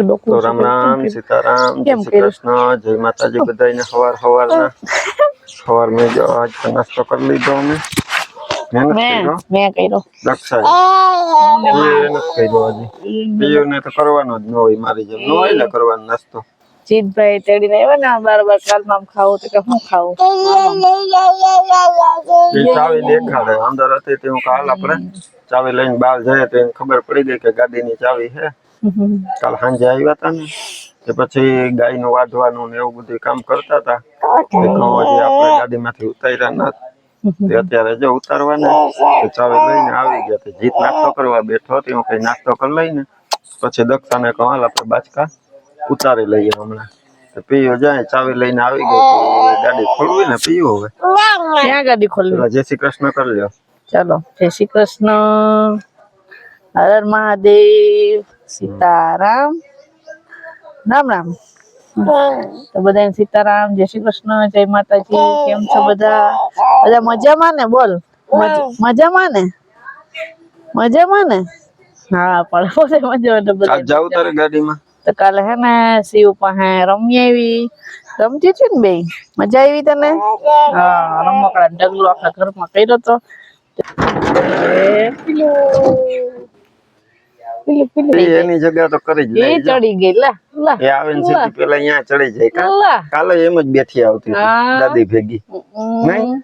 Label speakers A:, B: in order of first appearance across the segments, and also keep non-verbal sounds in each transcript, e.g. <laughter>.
A: તો
B: ડોકું
A: રામ રામ સીતારામ
B: કેમ
A: કૃષ્ણ જય માતાજી બધાને હવાર હવારના. સવાર મેં જો આજ નાસ્તો કરી લીધો અમે.
B: મેં
A: કર્યો. તો કરવાનો જ ન હોય મારી જેમ. ન હોય ને કરવાનો નાસ્તો.
B: જીતભાઈ તેડીને આવ્યા ને બાર બાર કાલમાં ખાવું તો કે હું ખાવું?
A: ચાવી દેખાડે. અંદર હતી તે હું કાલ આપણે ચાવી લઈને બહાર જાય તો એને ખબર પડી ગઈ કે ગાડીની ચાવી છે. કાલ સાંજે આવ્યા હતા ને તે પછી ગાયનું વાઢવાનું ને એવું બધું કામ કરતા હતા ગાડી માંથી આપણે ગાડીમાંથી ઉતાર્યા ના તે અત્યારે જો ઉતારવાના ચાવી લઈને આવી ગયા તે. જીત નાસ્તો કરવા બેઠો હતી હું કઈ નાસ્તો કરી લઈને પછી દક્ષાને કહું આપણે બાચકા ઉતારી લઈએ હમણાં. તો પીયો જાય ચાવી લઈને આવી ગયો ગાડી ખોલવી ને પીયો હવે.
B: ક્યાં ગાડી ખોલવી?
A: જય શ્રી કૃષ્ણ કરી લ્યો.
B: ચાલો જય શ્રી કૃષ્ણ. હર મહાદેવ. સીતારામ. રામ રામ તો બધાને સીતારામ જય શ્રી કૃષ્ણ જય માતાજી. કેમ છો બધા? બધા મજામાં ને? બોલ. મજ- મજામાં ને? મજામાં ને? હા પણ પોતે મજામાં તો બધા
A: જાવ તારે ગાડીમાં?
B: તો કાલે હે ને શિવ પાસે રમી આવી. રમતી હતી ને બે મજા આવી તને? હા રમકડા ઢગલો આખા ઘરમાં કર્યો તો. એ પેલું પેલું
A: એની જગ્યા તો કરી જ
B: એ ચડી ગઈ લા લા
A: એ આવે ને સીધી પેલા અહીંયા ચડી જાય. કાલે એમ જ બેઠી આવતી દાદી ભેગી. નહીં?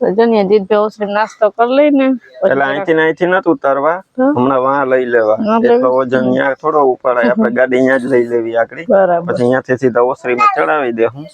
B: તો જનિયા જીતભાઈ ઓસરી નાસ્તો કરી લઈને
A: પેલા અહીંથી ને અહીંથી નતું ઉતારવા. હમણાં વાહ લઈ લેવા. એટલો વજન ત્યાં થોડો ઉપાડાય. આપણે ગાડી અહીંયા જ લઈ લેવી આકડી. પછી અહીંયાથી સીધા ઓસરીમાં ચડાવી દે હું.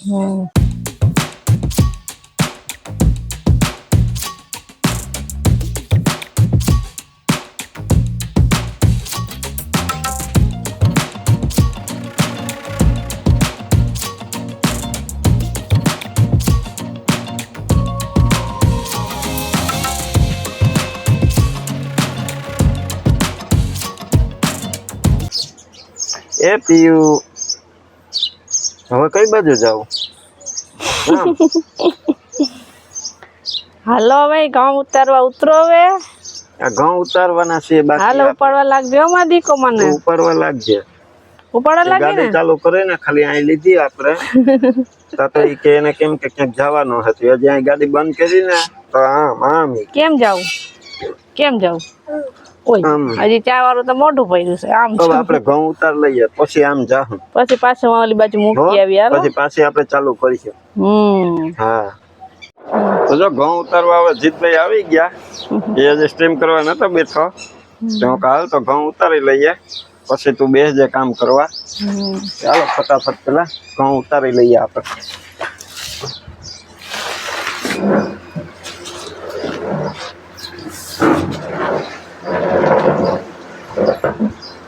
A: એ પીયું હવે કઈ બાજુ જાવ? <laughs>
B: હાલો હવે ઘઉં ઉતારવા ઉતરો હવે.
A: આ ઘઉં ઉતારવાના છે બાકી
B: હાલો ઉપાડવા લાગજો માં દીકો મને.
A: ઉપાડવા લાગજે.
B: ઉપાડવા લાગે ને?
A: ચાલુ કરે ને ખાલી અહીં લીધી આપણે. <laughs> તા તો ઈ કે એને કેમ કે ક્યાંક જવાનું હતું. હજી અહીં ગાડી બંધ કરી ને તો આમ આમ
B: કેમ જાવ કેમ જાવું. હજી ચા વાળું તો મોઢું પડ્યું છે આમ
A: હવે આપણે ઘઉં ઉતાર લઈએ પછી આમ જા
B: પછી પાછું ઓલી બાજુ મૂકી આવી હાલો.
A: પછી પાછી આપણે ચાલુ કરીશું.
B: હમ.
A: હા. તો જો ઘઉં ઉતારવા હવે જીતભાઈ આવી ગયા. એ હજી સ્ટ્રીમ કરવા નતો બેઠો. તો કાલ તો ઘઉં ઉતારી લઈએ. પછી તું બેસજે કામ કરવા. ચાલો ફટાફટ પેલા ઘઉં ઉતારી લઈએ આપણે.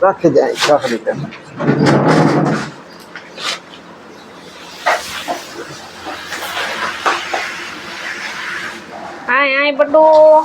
A: راكد داخل يعني الدم.
B: هاي هاي بدو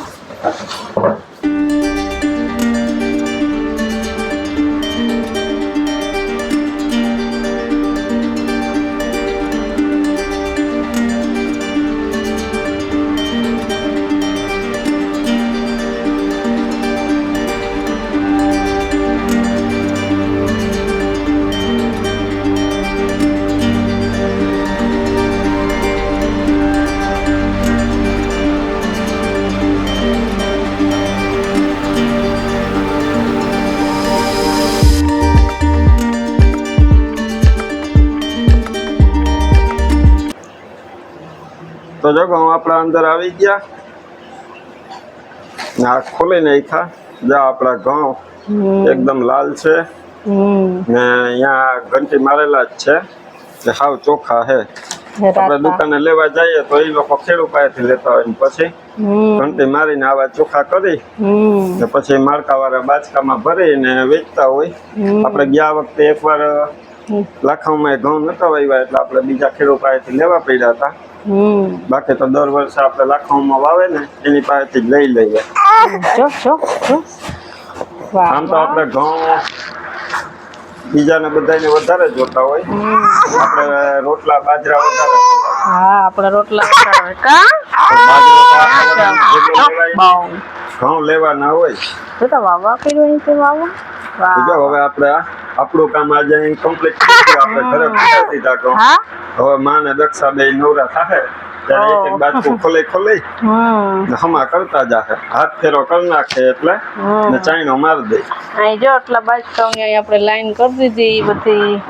A: તો જો ઘઉં આપણા અંદર આવી ગયા. ને આ ખોલી નાખ્યા. જા આપણા ઘઉં. એકદમ લાલ છે. ને અહીંયા ઘંટી મારેલા જ છે. એટલે સાવ ચોખ્ખા હે. આપણે દુકાને લેવા જઈએ તો એ લોકો ખેડૂ પાસેથી લેતા હોય પછી ઘંટી મારીને આવા ચોખ્ખા કરી ને પછી માળખા વાળા બાચકામાં ભરીને વેચતા હોય. આપણે ગયા વખતે એકવાર લાખામાં ઘઉં નતા વાવ્યા એટલે આપણે બીજા ખેડૂત પાસેથી લેવા પડ્યા હતા. બાકી તો દર વર્ષે આપણે લાખોમાં વાવે ને એની પાસેથી જ લઈ લઈએ.
B: જો જો જો.
A: આમ તો આપણે ઘઉં બીજાને બધાને વધારે જોતા હોય. આપણે રોટલા બાજરા વધારે
B: હા આપણે રોટલા
A: ઘઉં લેવાના હોય.
B: તો વાવા કર્યું છે વાવા
A: હવે આપણે આ આપણું કામ આજે અહીં કમ્પ્લીટ થઈ આપણે ઘરે પહોંચાડી દીધા તો હવે માં ને દક્ષા બે નવરા થાશે ત્યારે એક એક બાજુ ખોલે ખોલે ને હમા કરતા જાહે. હાથ ફેરો કરી નાખે એટલે ને ચાઈનો માર દે.
B: અહીં જો એટલા બાજકાઓની અહીં આપણે લાઈન કરી દીધી બધી.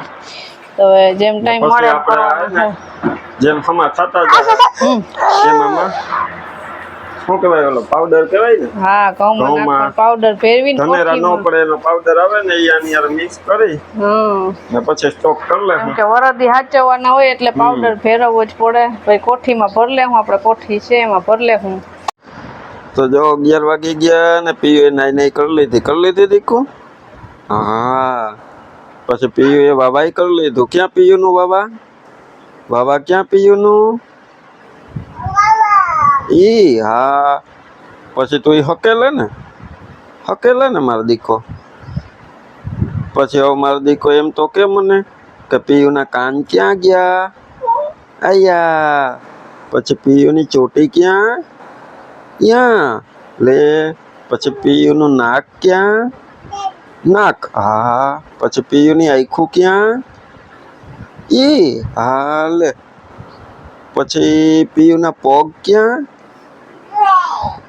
B: તો જેમ ટાઈમ મળે
A: જેમ હમા થતા જાય
B: એમ
A: એમાં માં શું કહેવાય ઓલો પાવડર કહેવાય ને?
B: હા ઘઉંમાં પાવડર ફેરવીને
A: ધનેરા ન પડે એનો પાવડર આવે ને એ આની યાર મિક્સ કરી ને પછી સ્ટોક કરી લે.
B: કે વરદી હાચવવાના હોય એટલે પાવડર ફેરવવો જ પડે. પછી કોઠીમાં ભર લેવું આપણે કોઠી છે એમાં ભર લેવું
A: તો જો અગિયાર વાગી ગયા ને પીયુ નાઈ નાઈ કરી લીધી. કરી લીધી દીકુ? હા. પછી પીયુ એ વાવાઈ કરી લીધું. ક્યાં પીયુ નું વાવા? વાવા ક્યાં પીયુ નું ઈ, હા. પછી તું ઈ હકેલે ને? હકેલે ને મારો દીકો? પછી હવે મારો દીકો એમ તો કે મને કે પીયુના કાન ક્યાં ગયા? આયા. પછી પીયુની ચોટી ક્યાં? ક્યાં લે, પછી પીયુનું નાક ક્યાં? નાક. હા. પછી પીયુની આખું ક્યાં? ઈ, હા, લે. પછી પીયુના પગ ક્યાં?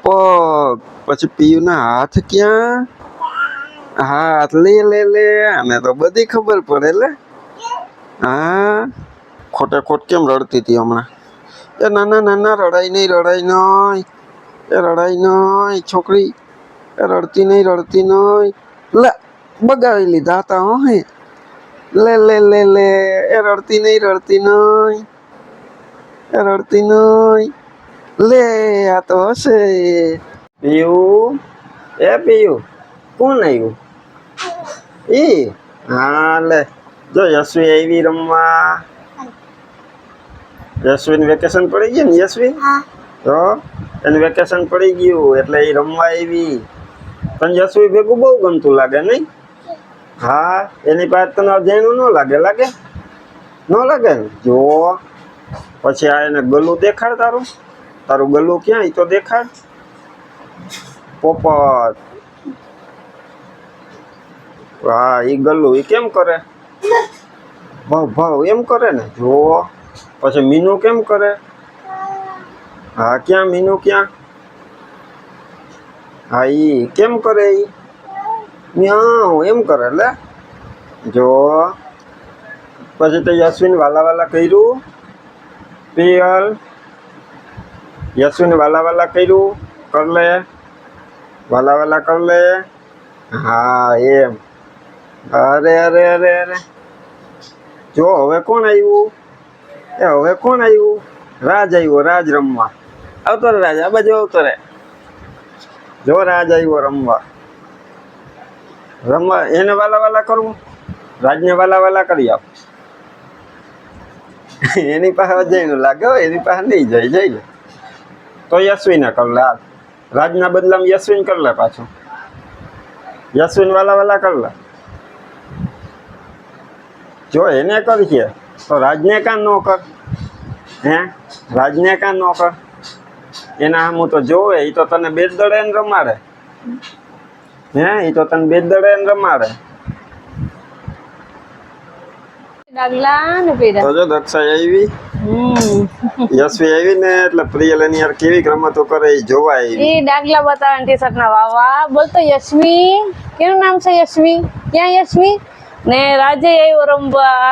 A: પગ પછી પીયુના હાથ ક્યાં? હાથ લે લે લે. આને તો બધી ખબર પડે, લે. હા. ખોટે ખોટ કેમ રડતી હતી હમણાં? એ નાના નાના રડાઈ નહીં રડાઈ નહીં. એ રડાઈ નહીં, છોકરી. એ રડતી નહીં રડતી નહીં. લે, બગાડી લીધા હતા, હો, હે. લે લે લે લે. એ રડતી નહીં રડતી નહીં. એ રડતી નહીં. લે આ તો હશે. પીયું? એ પીયું? કોણ આવ્યું ઈ? હા લે. જો યશવી આવી રમવા. યશવીન વેકેશન પડી ગયું ને યશવી? તો? એને વેકેશન પડી ગયું એટલે એ રમવા આવી પણ યશવી ભેગું બહુ ગમતું લાગે નહીં હા એની પાસે તને અજાણ્યું ન લાગે લાગે? ન લાગે? જો. પછી આ એને ગલું દેખાડ તારું. તારું ગલું ક્યાં ઈ તો દેખાડ પોપટ. હા, ઈ ગલું ઈ કેમ કરે? ભાવ ભાવ, એમ કરે ને? જો પછી મીનુ કેમ કરે? હા, ક્યાં મીનુ ક્યાં? હા, ઈ કેમ કરે ઈ? મ્યાઉ, એમ કરે લે. જો પછી તો યશવિન વાલા વાલા કર્યું. પિયલ. યશવિન વાલા વાલા કર્યું, કર લે. વાલા વાલા કર લે. હા, એમ. અરે અરે અરે અરે. જો, હવે કોણ આવ્યું એ, હવે કોણ આવ્યું રાજ આવ્યો રાજ રમવા. આવતો રે રાજ, આ બાજુ આવતો રે. જો, રાજ આવ્યો રમવા. રમવા, એને વાલા વાલા કરવું? રાજને વાલા વાલા કરી આપ. એની પાસે જઈને લાગે એની પાસે નહીં જાય, જઈ તો યશવીને કરલે હાલ. રાજના બદલામાં યશવીન કરલે લે પાછું. યશવીન વાલા વાલા કર લે. જો એને કરીએ તો રાજને કાં ન કર? હે? રાજને કાં ન કર? એના હું તો જોવે એ તો તને બે દડે રમાડે. હે? એ તો તને બે દડે રમાડે.
B: ડાગલા ને પેડા
A: તો જો દક્ષા આવી. યશવી આવી ને એટલે પ્રિયલ યાર કેવી રમતો કરે એ જોવા
B: એ ડાગલા બતાવે ટી શર્ટ ના વાવા. બોલતો યશવી. કેનું નામ છે યશવી? ક્યાં યશવી? ને રાજે આવ્યો રમવા.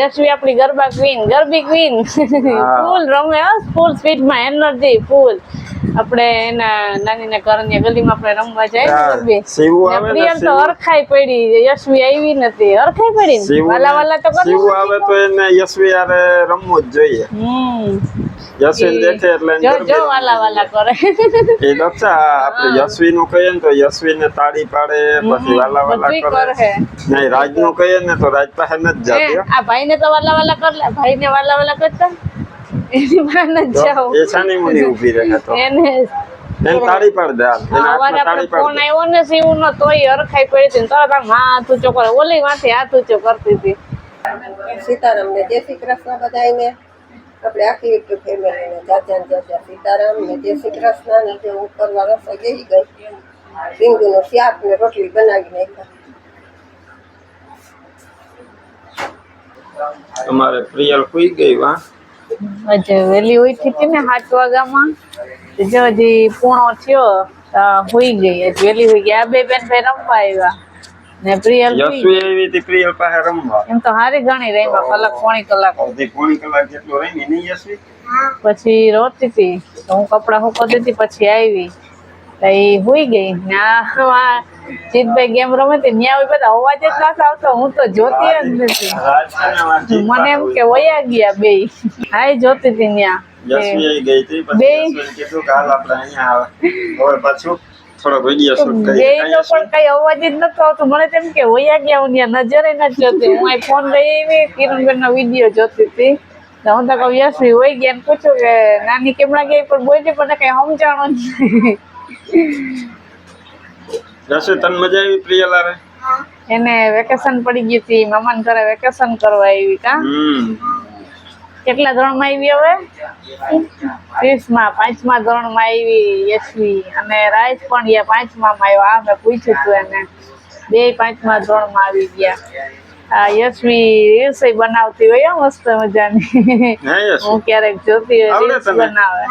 B: યશવી આપણી garba queen garbi queen full રમે ફૂલ સ્પીડમાં એનર્જી ફૂલ. આપણે એના નાની ના ને ની ગલીમાં આપણે રમવા જાય ને ને
A: ને
B: પ્રિયલ તો હરખાઈ પડી યશવી આવી નથી હરખાઈ પડી વાલા વાલા તો
A: શિવ આવે તો એને યશવી યારે રમવું જ જોઈએ. યશવી દેખે એટલે
B: જો જો વાલા વાલા કરે.
A: એ દક્ષા આપણે યશવી નું કહીએ ને તો યશવી ને તાળી પાડે પછી વાલા વાલા કરે. નહીં રાજનું કહીએ ને તો રાજ પાસે નથી જાતી.
B: આ ભાઈને તો વાલા વાલા કર ભાઈ ને વાલા વાલા કરતા? એની માં ન
A: તો
B: જાઓ
A: એ શાની મુની ઊભી રહે તો.
B: એને
A: એને તાળી પાડ દે હાલ. એના
B: અવાજ
A: હાથમાં
B: આપણે
A: તાળી પાડ
B: ફોન
A: દે
B: આવ્યો ને સીવું નો તોય હરખાઈ પડી હતી ને તરત આમ હાથ ઊંચો કરે. ઓલી માંથી હાથ ઊંચો કરતી હતી.
C: સીતારામ ને જય શ્રી કૃષ્ણ બધાને આપણે આખી એક ફેમિલીને જાજા ને જાજા સીતારામ ને જય શ્રી કૃષ્ણ ને જે ઉપર રસોઈ ગઈ ગઈ. રીંગણનું શાક ને રોટલી બનાવી નાખ્યા.
A: તમારે પ્રિયલ સુઈ ગઈ વા
B: આજે વહેલી ઉઠી હતી ને સાત વાગ્યામાં. જો હજી પૂણો થયો હુઈ ગઈ. હજી વહેલી હોઈ ગઈ. આ બે બેન ભાઈ રમવા આવ્યા. ને પ્રિયલ
A: એવી હતી પ્રિયલ પાસે રમવા.
B: એમ તો હારી ઘણી રમ્યા કલાક પોણી કલાક.
A: પોણી કલાક જેટલો રમી. નહીં યશવી?
B: પછી રોતી હતી. હું કપડા સુકવતી દેતી પછી આવી. તો એ હુઈ ગઈ. ને આ આ જીતભાઈ ગેમ રમે હતી ન્યા બધા અવાજ જ નથી આવતો હું તો જોતી જ નથી. મને એમ કે વયા ગયા બે હા જોતી હતી ન્યા. બે-
A: પાછું થોડોક વીડિયો શૂટ કરીએ.
B: નો પણ કઈ અવાજ જ નતો આવતો. મને તેમ કે વયા ગયા હું ત્યાં નજરે નથી જોતી. હું અહીં ફોન લઈ આવી કિરણબેન નો વીડિયો જોતી હતી. તો હું તો કહું યશવી હોય ગયા. ને પૂછ્યું કે નાની કેમડા ગઈ? પણ બોલી પણ કઈ સમજાણો જ નહીં
A: યશવી તન મજા આવી પ્રિયા લારે?
B: એને વેકેશન પડી ગયું હતી મામાને ઘરે વેકેશન કરવા આવી કા? કેટલા ધોરણમાં આવી હવે? ત્રીસમાં પાંચમા ધોરણમાં આવી યશવી અને રાજ પણ ગયા પાંચમામાં આવ્યો. આ મેં પૂછ્યું હતું એને. બે પાંચમા ધોરણમાં આવી ગયા. આ યશવી રસોઈ બનાવતી હોય મસ્ત મજાની.
A: હું
B: ક્યારેક જોતી હોય રીલ્સ બનાવે.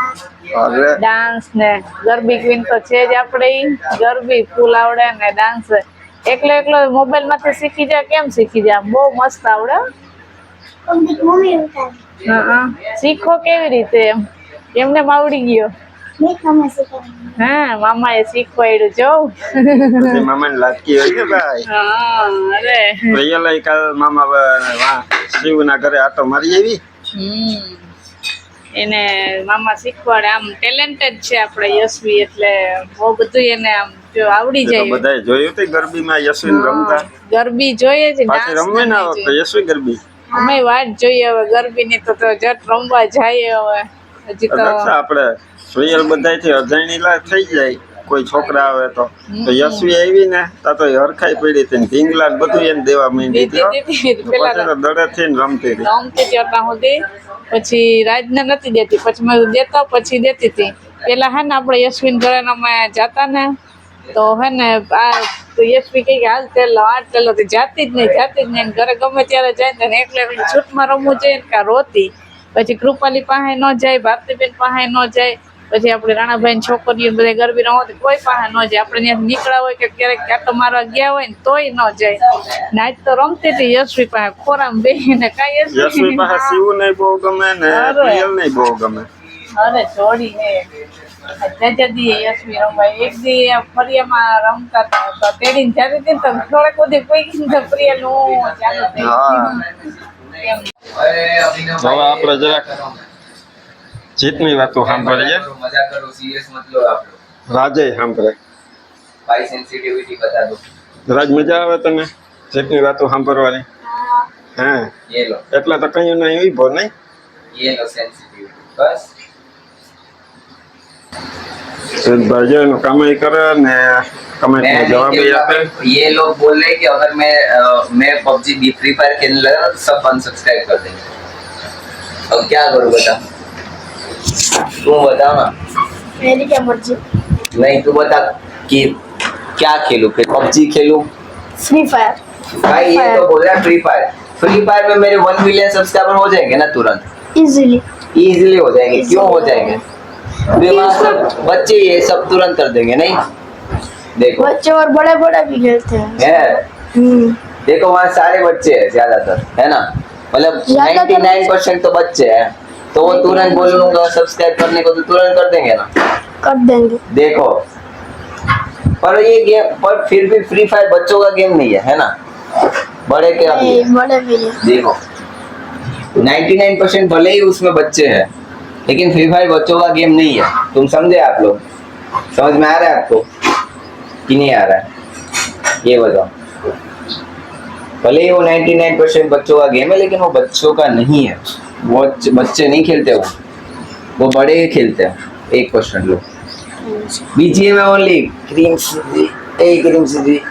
B: ડાન્સ ને ગરબી ક્વીન તો છે જ આપણે ઈ. ગરબી ફૂલ આવડે ને ડાન્સ એકલો એકલો મોબાઈલમાંથી શીખી જાય કેમ શીખી જાય? બહુ મસ્ત આવડે હો. હં. શીખો કેવી રીતે એમ? એમને આવડી ગયો. હા મામા એ શીખવાડ્યું જો
A: પછી મામાને લાગી હોય ભાઈ.
B: હા અરે.
A: પ્રિયલ કાલ મામા વા- વા ઘરે આટો મારી આવી.
B: એને મામા શીખવાડે આમ ટેલેન્ટેડ છે આપણે યશવી એટલે બહુ બધું એને આમ જો આવડી જાય.
A: બધાય જોયું હતું ગરબીમાં યશવી રમતા.
B: ગરબી જોઈએ છે
A: પાછી
B: ડાન્સ
A: ના વખતે યશવી ગરબી.
B: અમે વાત જોઈએ હવે ગરબીની તો તો જટ રમવા જાય હવે. હજી તો
A: આપણે. પ્રિયલ બધાયથી અજાણી લા થઈ જાય કોઈ છોકરા આવે તો. તો યશવી આવી ને તા તો હરખાઈ પડી હતી ધીંગલા ઢીંગલા બધું એને દેવા માંડી હતી પછી તો દડે થઈને રમતી હતી.
B: રમતી હતી ત્યાં સુધી પછી રાજને નથી દેતી પછી મેં દેતા પછી દેતી હતી. પેલા હે ને આપણે યશવીન ઘરે અમે જતા ને તો હે ને આ યશવી કહે કે હાલ તેલો આ તેલો તો જાતી જ નહીં જાતી જ નહીં. ઘરે ગમે ત્યારે જાય ને એકલે એકલી છૂટમાં રમવું જોઈએ ને કાં રોતી. પછી કૃપાલી પાસે ન જાય ભારતીબેન પાસે ન જાય. પછી આપણે રાણાભાઈ છોકરીઓ બધા ગરબી રમતી કોઈ પાસે ન જાય. આપણે ત્યાંથી નીકળ્યા હોય કે ક્યારેક કાંટો મારવા ગયા હોય ને તોય ન જાય. નાચ તો રમતી હતી યશવી પાસે ખોરામ બેહીને કાંઈ
A: યશવી પાસે શિવ નહીં બહુ ગમે ને
B: અરે.
A: પ્રિયલ નહીં બહુ ગમે.
B: અરે જોડી હે. યશવી રમાય એક દી ફરિયામાં રમતા હતા. તો તેડીને હતી ને તો થોડેક બધી કોઈ તો નું ચાલુ થઈ
A: હવે આપણે જરાક જીતની વાતો સાંભળીએ
D: मजा करो सीरियस मत लो आप लोग
A: રાજે સાંભળે
D: भाई सेंसिटिविटी बता दो
A: રાજ મજા આવે તને જીતની વાતો સાંભળવાની હા
D: ये लो
A: એટલે તો કયું નહીં ઉભો નહીં
D: ये लो सेंसिटिविटी बस
A: ભાઈ એનું કમાઈ કરે ને કમેન્ટ
D: मैं
A: નો જવાબ
D: नहीं
A: આપે
D: कहूँगा, ये लोग बोल रहे हैं कि अगर मैं अ, मैं पबजी फ्री फायर खेलने लगा तो सब अनसब्सक्राइब कर देंगे अब क्या करूँ बता तू बता ना.
E: मेरी क्या मर्ज़ी?
D: नहीं तू बता कि क्या खेलूं? फिर पबजी खेलूं?
E: फ्री फायर
D: भाई ये तो बोल रहा है फ्री फायर फ्री फायर में मेरे वन मिलियन सब्सक्राइबर हो जाएँगे ना तुरंत?
E: इजीली
D: इजीली हो जाएँगे. क्यों हो जाएँगे? सब बच्चे ये सब तुरंत कर देंगे नहीं? देखो।
E: बच्चे और बड़े बड़े भी खेलते हैं।
D: है।
E: हम्म,
D: देखो वहाँ सारे बच्चे हैं ज़्यादातर है ना? मतलब
E: ज़्यादातर
D: 99% परसेंट तो बच्चे हैं। तो वो तुरंत बोलूँगा सब्सक्राइब करने को तो तुरंत कर देंगे ना?
E: कर देंगे।
D: देखो। पर ये गेम पर फिर भी फ्री फायर बच्चों का गेम नहीं है है ना? बड़े के अभी
E: बड़े भी।
D: देखो। 99% परसेंट भले ही उसमें बच्चे हैं लेकिन फ्री फायर बच्चों का गेम नहीं है। तुम समझे आप लोग? समझ में आ रहा है आपको? कि नहीं आ रहा है? ये बताओ। भले ही वो 99% परसेंट बच्चों का गेम है लेकिन वो बच्चों का नहीं है। वो बच्चे- नहीं खेलते वो। वो बड़े खेलते हैं, एक परसेंट लोग। बीजीए में ओनली क्रीम सीधी ए क्रीम सीधी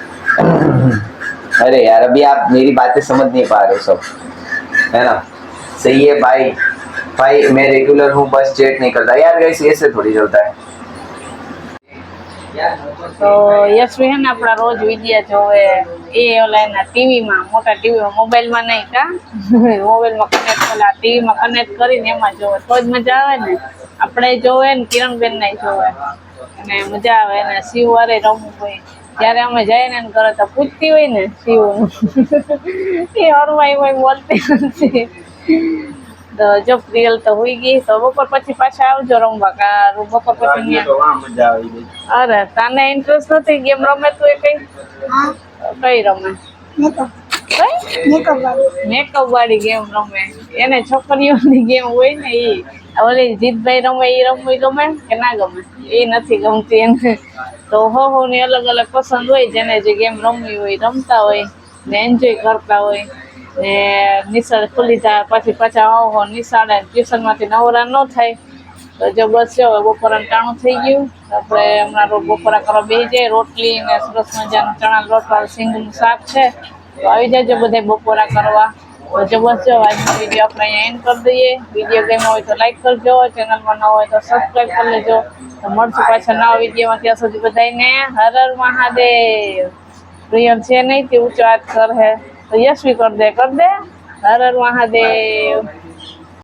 D: अरे यार, अभी आप मेरी बातें समझ नहीं पा रहे सब। है ना? सही है, भाई। भाई, मैं रेगुलर हूँ, बस चेट नहीं करता। यार गैस ऐसे थोड़ी चलता है।
B: તો યશવી હે આપણા રોજ વિડિયા જોવે એ ઓલા ટીવીમાં મોટા ટીવીમાં મોબાઈલમાં નહીં કા? મોબાઈલમાં કનેક્ટ ઓલા ટીવીમાં કનેક્ટ કરીને એમાં જોવે. તો જ મજા આવે ને. આપણે જોવે ને કિરણબેન ને જોવે. અને મજા આવે ને. શિવ વારે રમવું હોય. જ્યારે અમે જઈએ ને ઘરે તો પૂછતી હોય ને શિવનું. <laughs> એ હરવાઈ હોય બોલતી નથી. તો જો પ્રિયલ તો હોઈ ગઈ તો બપોર પછી પાછા આવજો રમવા કારું બપોર પછી અરે તને ઇન્ટરેસ્ટ નથી ગેમ રમે તું એ કઈ? કઈ રમે? મેકઅપ. વાળી. ગેમ રમે. એને છોકરીઓની ગેમ હોય ને એ ઓલી જીતભાઈ રમે એ રમવી ગમે કે ના ગમે? એ નથી ગમતી એને. તો હો હો ની અલગ અલગ પસંદ હોય જેને જે ગેમ રમવી હોય રમતા હોય ને એન્જોય કરતા હોય. ને નિશાળ ખુલી જાય, પછી પાછા આવો નિશાળે ટ્યુશનમાંથી નવરા ન થાય. તો જો બસ જો હવે બપોરાનું ટાણું થઈ ગયું. આપણે હમણાં બપોરા કરવા બેસી જાય રોટલી ને સરસ મજાનું ચણા લોટ વાળું સિંગનું શાક છે. તો આવી જાજો બધા બપોરા કરવા. તો જો બસ જો આજનો વીડિયો આપણે અહીંયા એન્ડ કરી દઈએ. વીડિયો ગમ્યો હોય તો લાઈક કરજો, ચેનલમાં ન હોય તો સબસ્ક્રાઈબ કરી લેજો. તો મળશું પાછા નવા વિડીયોમાં. ત્યાં સુધી બધાને હર હર મહાદેવ. પ્રિયમ છે નહીં, તે ઊંચો હાથ કર તો યશવી કર દે કર દે. હર હર મહાદેવ.